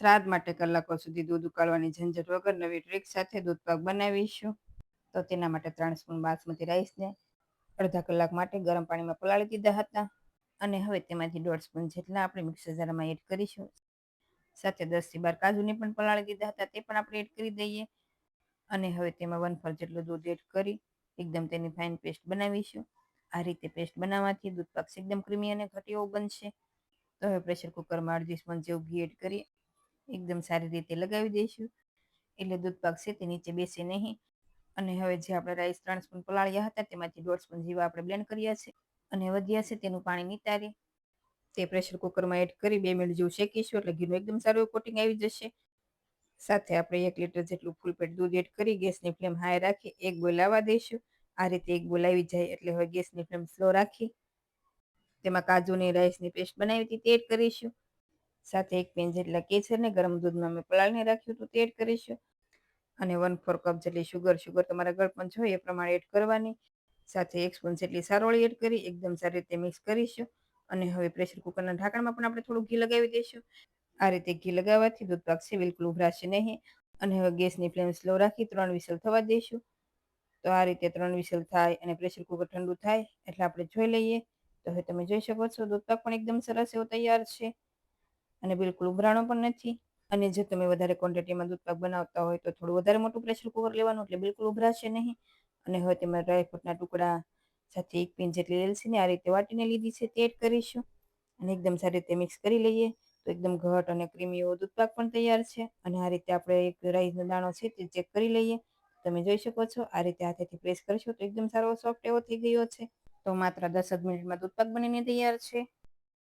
શ્રાદ્ધ માટે કલાકો સુધી દૂધ ઉકાળવાની ઝંઝટ વગર નવી ટ્રીક સાથે દૂધ પાક બનાવીશું. તો તેના માટે ત્રણ સ્પૂન બાસમતી રાઈસને અડધા કલાક માટે ગરમ પાણીમાં પલાળી દીધા હતા. અને હવે તેમાંથી દોઢ સ્પૂન જેટલા આપણે મિક્સર જારમાં એડ કરીશું. સાથે દસથી બાર કાજુને પણ પલાળી દીધા હતા, તે પણ આપણે એડ કરી દઈએ. અને હવે તેમાં વન ફોર જેટલું દૂધ એડ કરી એકદમ તેની ફાઇન પેસ્ટ બનાવીશું. આ રીતે પેસ્ટ બનાવવાથી દૂધ પાક એકદમ ક્રીમી અને ઘટી બનશે. તો હવે પ્રેશર કુકરમાં અડધી સ્પૂન જેવું ઘી એડ કરી એકદમ સારી રીતે લગાવી દઈશું. એટલે દૂધ પાક છે તે નીચે બેસે નહીં. અને હવે જે આપણે રાઈસ ત્રણ સ્પૂન પલાળ્યા હતા, તેમાંથી દોઢ સ્પૂન જેવા આપણે બ્લેન્ડ કર્યા છે. અને વધ્યા છે તેનું પાણી નિતારી. તે પ્રેશર કુકરમાં એડ કરી બે મિનિટ જેવું શેકીશું, એટલે ઘીનું એકદમ સારું કોટિંગ આવી જશે. સાથે આપણે એક લીટર જેટલું ફૂલ પેટ દૂધ એડ કરી, ગેસની ફ્લેમ હાઈ રાખી, એક બોલ આવવા દઈશું. આ રીતે એક બોલ આવી જાય, એટલે હવે ગેસની ફ્લેમ સ્લો રાખી. તેમાં કાજુની રાઈસની પેસ્ટ બનાવી હતી તે એડ કરીશું. સાથે એક પેન જેટલા કેસરને ગરમ દૂધમાં મેં પલાળીને રાખ્યું હતું, તે એડ કરીશું. અને વન ફોર કપ જેટલી શુગર શુગર તમારા ગળપણ જોઈએ એ પ્રમાણે એડ કરવાની. સાથે એક સ્પૂન જેટલી સારોળી એડ કરી, એકદમ સારી રીતે મિક્સ કરીશું. અને હવે પ્રેશર કુકરના ઢાંકણમાં પણ આપણે થોડું ઘી લગાવી દઈશું. આ રીતે ઘી લગાવવાથી દૂધ પાકશે બિલકુલ ઉભરાશે નહીં. અને હવે ગેસની ફ્લેમ સ્લો રાખી ત્રણ વિસલ થવા દઈશું. તો આ રીતે ત્રણ વિસલ થાય અને પ્રેશર કુકર ઠંડુ થાય, એટલે આપણે જોઈ લઈએ. તો હવે તમે જોઈ શકો છો દૂધ પાક પણ એકદમ સરસ એવો તૈયાર છે. અને બિલકુલ ઉભરાણો પણ નથી. અને જો તમે વધારે ક્વોન્ટિટીમાં દૂધપાક બનાવતા હોય તો થોડું વધારે મોટું પ્રેશર કુકર લેવાનું એટલે બિલકુલ ઉભરાશે નહીં. અને હવે તેમાં ડ્રાયફ્રૂટના ટુકડા સાથે એક પિન જેટલી એલસીને આ રીતે વાટીને લીધી છે તે એડ કરીશું. અને એકદમ સારી રીતે મિક્સ કરી લઈએ તો એકદમ ઘટ અને ક્રીમી એવો દૂધપાક પણ તૈયાર છે. અને આ રીતે આપણે એક રાઈસનો દાણો છે તે ચેક કરી લઈએ. તમે જોઈ શકો છો આ રીતે હાથેથી પ્રેસ કરશો તો એકદમ સારો સોફ્ટ એવો થઈ ગયો છે. તો માત્ર દસ જ મિનિટમાં દૂધપાક બનીને તૈયાર છે.